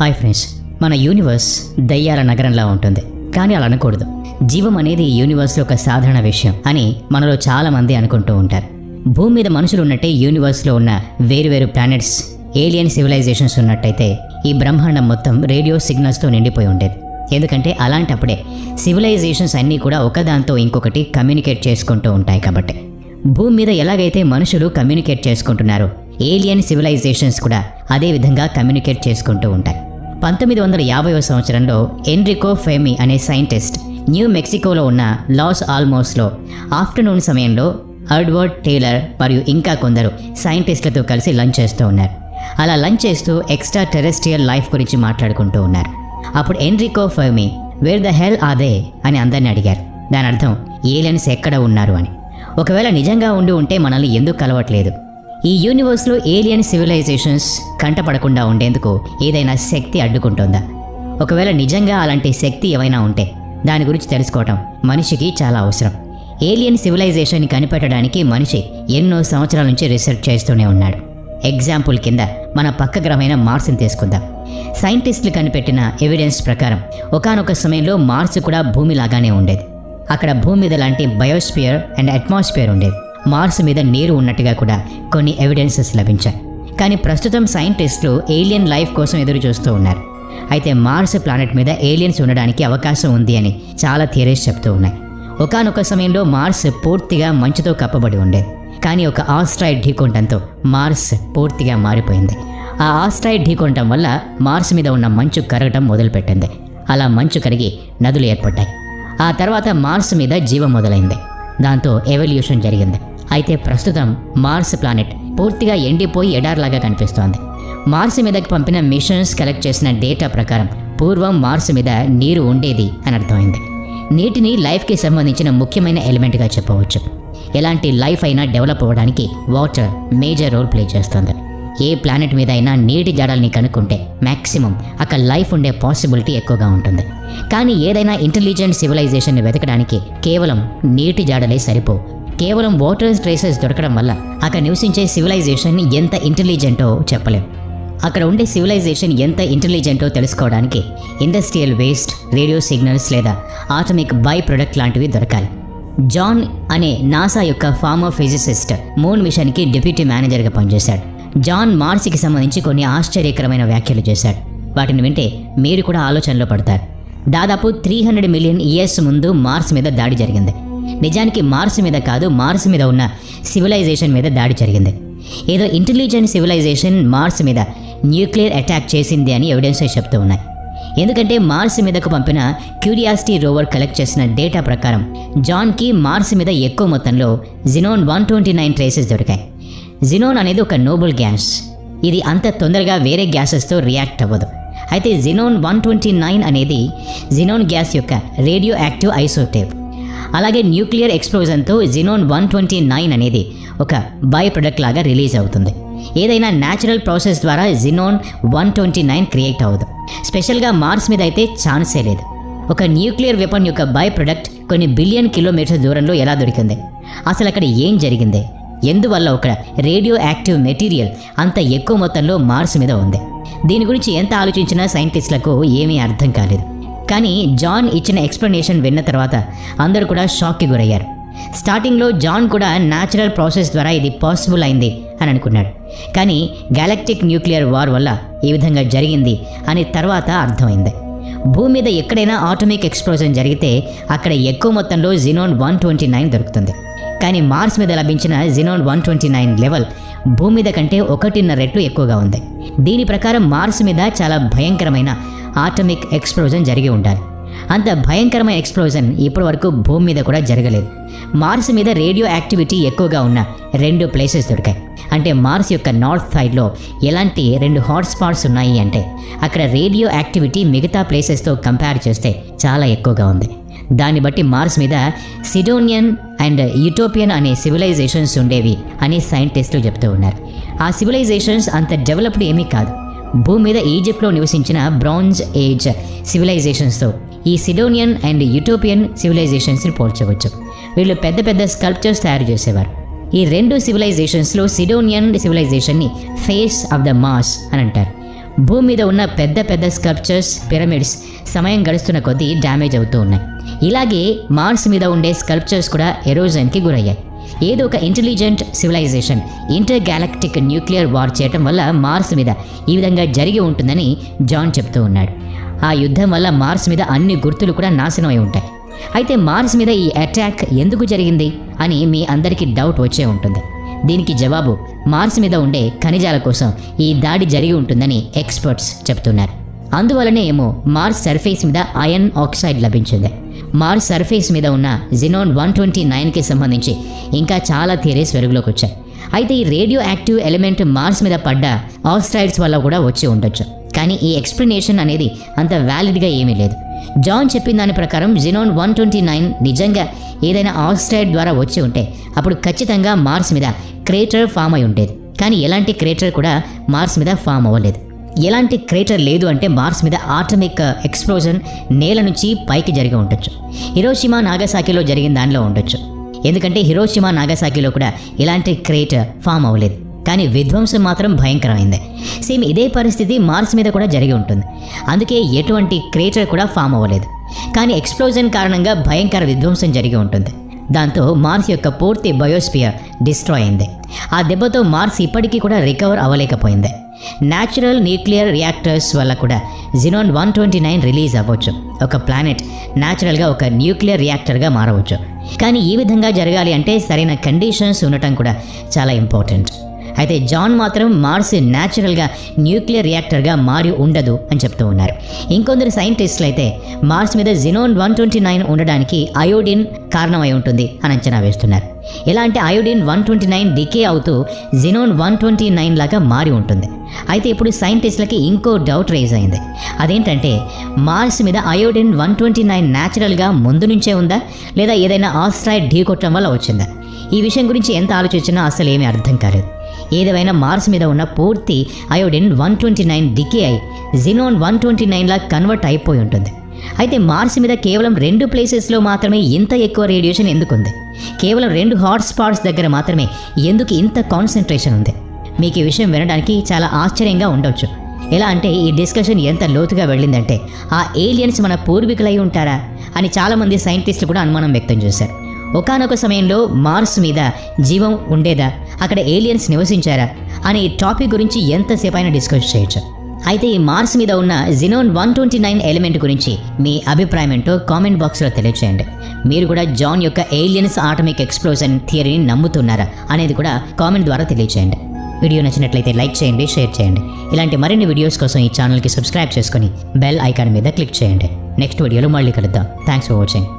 Hi friends మన universe దయ్యాల నగరంలా ఉంటుంది. కానీ అలా అనకూడదు. జీవం అనేది యూనివర్స్లో ఒక సాధారణ విషయం అని మనలో చాలామంది అనుకుంటూ ఉంటారు. భూమి మీద మనుషులు ఉన్నట్టే యూనివర్స్లో ఉన్న వేరువేరు ప్లానెట్స్ ఏలియన్ సివిలైజేషన్స్ ఉన్నట్టయితే ఈ బ్రహ్మాండం మొత్తం రేడియో సిగ్నల్స్తో నిండిపోయి ఉండేది. ఎందుకంటే అలాంటప్పుడే సివిలైజేషన్స్ అన్నీ కూడా ఒకదాంతో ఇంకొకటి కమ్యూనికేట్ చేసుకుంటూ ఉంటాయి కాబట్టి. భూమి మీద ఎలాగైతే మనుషులు కమ్యూనికేట్ చేసుకుంటున్నారో ఏలియన్ సివిలైజేషన్స్ కూడా అదే విధంగా కమ్యూనికేట్ చేసుకుంటూ ఉంటాయి. పంతొమ్మిది వందల యాభైవ సంవత్సరంలో ఎన్రికో ఫెమి అనే సైంటిస్ట్ న్యూ మెక్సికోలో ఉన్న లాస్ ఆల్మోస్లో ఆఫ్టర్నూన్ సమయంలో అడ్వర్డ్ టేలర్ మరియు ఇంకా కొందరు సైంటిస్టులతో కలిసి లంచ్ చేస్తూ ఉన్నారు. అలా లంచ్ చేస్తూ ఎక్స్ట్రా టెరెస్ట్రియల్ లైఫ్ గురించి మాట్లాడుకుంటూ ఉన్నారు. అప్పుడు Enrico Fermi where the hell అదే అని అందరిని అడిగారు. దాని అర్థం ఏలియన్స్ ఎక్కడ ఉన్నారు? అని. ఒకవేళ నిజంగా ఉండి ఉంటే మనల్ని ఎందుకు కలవట్లేదు? ఈ యూనివర్స్లో ఏలియన్ సివిలైజేషన్స్ కంటపడకుండా ఉండేందుకు ఏదైనా శక్తి అడ్డుకుంటుందా? ఒకవేళ నిజంగా అలాంటి శక్తి ఏమైనా ఉంటే దాని గురించి తెలుసుకోవటం మనిషికి చాలా అవసరం. ఏలియన్ సివిలైజేషన్ కనిపెట్టడానికి మనిషి ఎన్నో సంవత్సరాల నుంచి రీసెర్చ్ చేస్తూనే ఉన్నాడు. ఎగ్జాంపుల్ కింద మన పక్క గ్రహమైన మార్స్ని తీసుకుందాం. సైంటిస్టులు కనిపెట్టిన ఎవిడెన్స్ ప్రకారం ఒకానొక సమయంలో మార్స్ కూడా భూమి లాగానే ఉండేది. అక్కడ భూమి మీద లాంటి బయోస్పియర్ అండ్ అట్మాస్ఫియర్ ఉండేది. మార్స్ మీద నీరు ఉన్నట్టుగా కూడా కొన్ని ఎవిడెన్సెస్ లభించాయి. కానీ ప్రస్తుతం సైంటిస్టులు ఏలియన్ లైఫ్ కోసం ఎదురు చూస్తూ ఉన్నారు. అయితే మార్స్ ప్లానెట్ మీద ఏలియన్స్ ఉండడానికి అవకాశం ఉంది అని చాలా థియరీస్ చెప్తూ ఉన్నాయి. ఒకానొక సమయంలో మార్స్ పూర్తిగా మంచుతో కప్పబడి ఉండేది కానీ ఒక ఆస్ట్రాయిడ్ ఢీకొండంతో మార్స్ పూర్తిగా మారిపోయింది. ఆ ఆస్ట్రాయిడ్ ఢీకొనటం వల్ల మార్స్ మీద ఉన్న మంచు కరగటం మొదలుపెట్టింది. అలా మంచు కరిగి నదులు ఏర్పడ్డాయి. ఆ తర్వాత మార్స్ మీద జీవం మొదలైంది. దాంతో ఎవల్యూషన్ జరిగింది. అయితే ప్రస్తుతం మార్స్ ప్లానెట్ పూర్తిగా ఎండిపోయి ఎడార్లాగా కనిపిస్తోంది. మార్స్ మీదకి పంపిన మిషన్స్ కలెక్ట్ చేసిన డేటా ప్రకారం పూర్వం మార్స్ మీద నీరు ఉండేది అని అర్థమైంది. నీటిని లైఫ్కి సంబంధించిన ముఖ్యమైన ఎలిమెంట్గా చెప్పవచ్చు. ఎలాంటి లైఫ్ అయినా డెవలప్ అవ్వడానికి వాటర్ మేజర్ రోల్ ప్లే చేస్తుంది. ఏ ప్లానెట్ మీద అయినా నీటి జాడల్ని కనుక్కుంటే మ్యాక్సిమం అక్కడ లైఫ్ ఉండే పాసిబిలిటీ ఎక్కువగా ఉంటుంది. కానీ ఏదైనా ఇంటెలిజెంట్ సివిలైజేషన్ని వెతకడానికి కేవలం నీటి జాడలే సరిపోవు. కేవలం వాటర్ ట్రేసెస్ దొరకడం వల్ల అక్కడ నివసించే సివిలైజేషన్ ఎంత ఇంటెలిజెంటో చెప్పలేం. అక్కడ ఉండే సివిలైజేషన్ ఎంత ఇంటెలిజెంటో తెలుసుకోవడానికి ఇండస్ట్రియల్ వేస్ట్ రేడియో సిగ్నల్స్ లేదా ఆటమిక్ బై ప్రొడక్ట్ లాంటివి దొరకాలి. జాన్ అనే నాసా యొక్క ఫార్మర్ ఫిజిసిస్ట్ మూన్ మిషన్కి డిప్యూటీ మేనేజర్గా పనిచేశాడు. జాన్ మార్స్కి సంబంధించి కొన్ని ఆశ్చర్యకరమైన వ్యాఖ్యలు చేశాడు. వాటిని వింటే మీరు కూడా ఆలోచనలో పడతారు. దాదాపు త్రీ హండ్రెడ్ మిలియన్ ఇయర్స్ ముందు మార్స్ మీద దాడి జరిగింది. నిజానికి మార్స్ మీద కాదు మార్స్ మీద ఉన్న సివిలైజేషన్ మీద దాడి జరిగింది. ఏదో ఇంటెలిజెంట్ సివిలైజేషన్ మార్స్ మీద న్యూక్లియర్ అటాక్ చేసింది అని ఎవిడెన్సెస్ చెప్తూ ఉన్నాయి. ఎందుకంటే మార్స్ మీదకు పంపిన క్యూరియాసిటీ రోవర్ కలెక్ట్ చేసిన డేటా ప్రకారం జాన్కి మార్స్ మీద ఎక్కువ మొత్తంలో xenon one twenty nine traces దొరికాయి. జినోన్ అనేది ఒక నోబుల్ గ్యాస్. ఇది అంత తొందరగా వేరే గ్యాసెస్తో రియాక్ట్ అవ్వదు. అయితే జినోన్ వన్ ట్వంటీ నైన్ అనేది జినోన్ గ్యాస్ యొక్క రేడియో యాక్టివ్ ఐసోటేప్. అలాగే న్యూక్లియర్ ఎక్స్ప్లోజన్తో జినోన్ వన్ ట్వంటీ నైన్ అనేది ఒక బై ప్రొడక్ట్ లాగా రిలీజ్ అవుతుంది. ఏదైనా న్యాచురల్ ప్రాసెస్ ద్వారా xenon one twenty nine create అవ్వదు. స్పెషల్గా మార్స్ మీద అయితే ఛాన్సే లేదు. ఒక న్యూక్లియర్ వెపన్ యొక్క బై ప్రొడక్ట్ కొన్ని బిలియన్ కిలోమీటర్స్ దూరంలో ఎలా దొరికింది? అసలు అక్కడ ఏం జరిగింది? ఎందువల్ల ఒక రేడియో యాక్టివ్ మెటీరియల్ అంత ఎక్కువ మొత్తంలో మార్స్ మీద ఉంది? దీని గురించి ఎంత ఆలోచించినా సైంటిస్టులకు ఏమీ అర్థం కాలేదు. కానీ జాన్ ఇచ్చిన ఎక్స్ప్లెనేషన్ విన్న తర్వాత అందరూ కూడా షాక్కి గురయ్యారు. స్టార్టింగ్లో జాన్ కూడా న్యాచురల్ ప్రాసెస్ ద్వారా ఇది పాసిబుల్ అయింది అని అనుకున్నాడు. కానీ గ్యాలక్టిక్ న్యూక్లియర్ వార్ వల్ల ఈ విధంగా జరిగింది అని తర్వాత అర్థమైంది. భూమి మీద ఎక్కడైనా ఆటోమిక్ ఎక్స్ప్లోజన్ జరిగితే అక్కడ ఎక్కువ మొత్తంలో జినోన్ వన్ ట్వంటీ నైన్ దొరుకుతుంది. కానీ మార్స్ మీద లభించిన xenon one twenty nine level భూమి మీద కంటే ఒకటిన్నర రెట్లు ఎక్కువగా ఉంది. దీని ప్రకారం మార్స్ మీద చాలా భయంకరమైన ఆటమిక్ ఎక్స్ప్లోజన్ జరిగి ఉండాలి. అంత భయంకరమైన ఎక్స్ప్లోజన్ ఇప్పటి వరకు భూమి మీద కూడా జరగలేదు. మార్స్ మీద రేడియో యాక్టివిటీ ఎక్కువగా ఉన్న రెండు ప్లేసెస్ దొరికాయి. అంటే మార్స్ యొక్క నార్త్ సైడ్లో ఎలాంటి రెండు హాట్ స్పాట్స్ ఉన్నాయి అంటే అక్కడ రేడియో యాక్టివిటీ మిగతా ప్లేసెస్తో కంపేర్ చేస్తే చాలా ఎక్కువగా ఉంది. దాన్ని బట్టి మార్స్ మీద సిడోనియన్ అండ్ యూటోపియన్ అనే సివిలైజేషన్స్ ఉండేవి అని సైంటిస్టులు చెప్తూ ఉన్నారు. ఆ సివిలైజేషన్స్ అంత డెవలప్డ్ ఏమీ కాదు. భూమి మీద ఈజిప్ట్లో నివసించిన బ్రాంజ్ ఏజ్ సివిలైజేషన్స్తో ఈ సిడోనియన్ అండ్ యూటోపియన్ సివిలైజేషన్స్ని పోల్చవచ్చు వీళ్ళు పెద్ద పెద్ద స్కల్ప్చర్స్ తయారు చేసేవారు. ఈ రెండు సివిలైజేషన్స్లో సిడోనియన్ సివిలైజేషన్ని ఫేస్ ఆఫ్ ద మాస్ అని అంటారు. భూమి మీద ఉన్న పెద్ద పెద్ద స్కల్ప్చర్స్ పిరమిడ్స్ సమయం గడుస్తున్న కొద్దీ డ్యామేజ్ అవుతూ ఉన్నాయి. ఇలాగే మార్స్ మీద ఉండే స్కల్ప్చర్స్ కూడా ఎరోజన్కి గురయ్యాయి. ఏదో ఒక intelligent civilization intergalactic nuclear war చేయటం వల్ల మార్స్ మీద ఈ విధంగా జరిగి ఉంటుందని జాన్ చెప్తూ ఉన్నాడు. ఆ యుద్ధం వల్ల మార్స్ మీద అన్ని గుర్తులు కూడా నాశనం అయి ఉంటాయి. అయితే మార్స్ మీద ఈ అటాక్ ఎందుకు జరిగింది అని మీ అందరికీ డౌట్ వచ్చే ఉంటుంది. దీనికి జవాబు మార్స్ మీద ఉండే ఖనిజాల కోసం ఈ దాడి జరిగి ఉంటుందని ఎక్స్పర్ట్స్ చెప్తున్నారు. అందువలనే ఏమో మార్స్ సర్ఫేస్ మీద అయన్ ఆక్సైడ్ లభించింది. మార్స్ సర్ఫేస్ మీద ఉన్న జినోన్ వన్ ట్వంటీ నైన్కి సంబంధించి ఇంకా చాలా థియరీస్ వెలుగులోకి వచ్చాయి. అయితే ఈ రేడియో యాక్టివ్ ఎలిమెంట్ మార్స్ మీద పడ్డ ఆక్సైడ్స్ వల్ల కూడా వచ్చి ఉండొచ్చు. కానీ ఈ ఎక్స్ప్లెనేషన్ అనేది అంత వ్యాలిడ్గా ఏమీ లేదు. జాన్ చెప్పిన దాని ప్రకారం జినోన్ వన్ ట్వంటీ నైన్ నిజంగా ఏదైనా ఆక్సైడ్ ద్వారా వచ్చి ఉంటే అప్పుడు ఖచ్చితంగా మార్స్ మీద క్రేటర్ ఫామ్ అయి ఉండేది. కానీ ఎలాంటి క్రేటర్ కూడా మార్స్ మీద ఫామ్ అవ్వలేదు. ఎలాంటి క్రేటర్ లేదు అంటే మార్స్ మీద ఆటమిక్ ఎక్స్ప్లోజన్ నేల నుంచి పైకి జరిగి ఉండొచ్చు. హిరోషిమా నాగసాకిలో జరిగిన దానిలో ఉండొచ్చు. ఎందుకంటే హిరోషిమా నాగసాకిలో కూడా ఇలాంటి క్రేటర్ ఫామ్ అవ్వలేదు. కానీ విధ్వంసం మాత్రం భయంకరమైంది. సేమ్ ఇదే పరిస్థితి మార్స్ మీద కూడా జరిగి ఉంటుంది. అందుకే ఎటువంటి క్రేటర్ కూడా ఫామ్ అవ్వలేదు. కానీ ఎక్స్ప్లోజన్ కారణంగా భయంకర విధ్వంసం జరిగి ఉంటుంది. దాంతో మార్స్ యొక్క పూర్తి బయోస్పియర్ డిస్ట్రాయ్ అయింది. ఆ దెబ్బతో మార్స్ ఇప్పటికీ కూడా రికవర్ అవ్వలేకపోయింది. న్యాచురల్ న్యూక్లియర్ రియాక్టర్స్ వల్ల కూడా xenon one twenty nine release అవ్వచ్చు. ఒక ప్లానెట్ న్యాచురల్గా ఒక న్యూక్లియర్ రియాక్టర్గా మారవచ్చు. కానీ ఈ విధంగా జరగాలి అంటే సరైన కండిషన్స్ ఉండటం కూడా చాలా ఇంపార్టెంట్ అయితే జాన్ మాత్రం మార్స్ న్యాచురల్గా న్యూక్లియర్ రియాక్టర్గా మారి ఉండదు అని చెప్తూ ఉన్నారు. ఇంకొందరు సైంటిస్టులు అయితే మార్స్ మీద జినోన్ వన్ ట్వంటీ నైన్ ఉండడానికి అయోడిన్ కారణమై ఉంటుంది అని అంచనా వేస్తున్నారు. ఇలా అంటే iodine one twenty nine decay అవుతూ జినోన్ వన్ ట్వంటీ నైన్ లాగా మారి ఉంటుంది. అయితే ఇప్పుడు సైంటిస్టులకి ఇంకో డౌట్ రేజ్ అయింది. అదేంటంటే మార్స్ మీద అయోడిన్ వన్ ట్వంటీ నైన్ న్యాచురల్గా ముందు నుంచే ఉందా? లేదా ఏదైనా ఆస్ట్రాయిడ్ ఢీకొట్టడం వల్ల వచ్చిందా? ఈ విషయం గురించి ఎంత ఆలోచించినా అసలు ఏమీ అర్థం కాలేదు. ఏదేమైనా మార్స్ మీద ఉన్న పూర్తి iodine one twenty nine decay అయి జినోన్ వన్ ట్వంటీ నైన్లా కన్వర్ట్ అయిపోయి ఉంటుంది. అయితే మార్స్ మీద కేవలం రెండు ప్లేసెస్లో మాత్రమే ఇంత ఎక్కువ రేడియేషన్ ఎందుకు ఉంది కేవలం రెండు హాట్ స్పాట్స్ దగ్గర మాత్రమే ఎందుకు ఇంత కాన్సన్ట్రేషన్ ఉంది? మీకు ఈ విషయం వినడానికి చాలా ఆశ్చర్యంగా ఉండొచ్చు. ఎలా అంటే ఈ డిస్కషన్ ఎంత లోతుగా వెళ్ళిందంటే ఆ ఏలియన్స్ మన పూర్వీకులై ఉంటారా? అని చాలామంది సైంటిస్టులు కూడా అనుమానం వ్యక్తం చేశారు. ఒకానొక సమయంలో మార్స్ మీద జీవం ఉండేదా? అక్కడ ఏలియన్స్ నివసించారా? అనే ఈ టాపిక్ గురించి ఎంతసేపు అయినా డిస్కస్ చేయొచ్చు. అయితే ఈ మార్స్ మీద ఉన్న xenon one twenty nine element గురించి మీ అభిప్రాయం ఏంటో కామెంట్ బాక్స్లో తెలియచేయండి. మీరు కూడా జాన్ యొక్క ఏలియన్స్ ఆటమిక్ ఎక్స్ప్లోజన్ థియరీని నమ్ముతున్నారా అనేది కూడా కామెంట్ ద్వారా తెలియచేయండి. వీడియో నచ్చినట్లయితే లైక్ చేయండి షేర్ చేయండి. ఇలాంటి మరిన్ని వీడియోస్ కోసం ఈ ఛానల్కి సబ్స్క్రైబ్ చేసుకొని బెల్ ఐకాన్ మీద క్లిక్ చేయండి. నెక్స్ట్ వీడియోలో మళ్ళీ కలుద్దాం. Thanks for watching.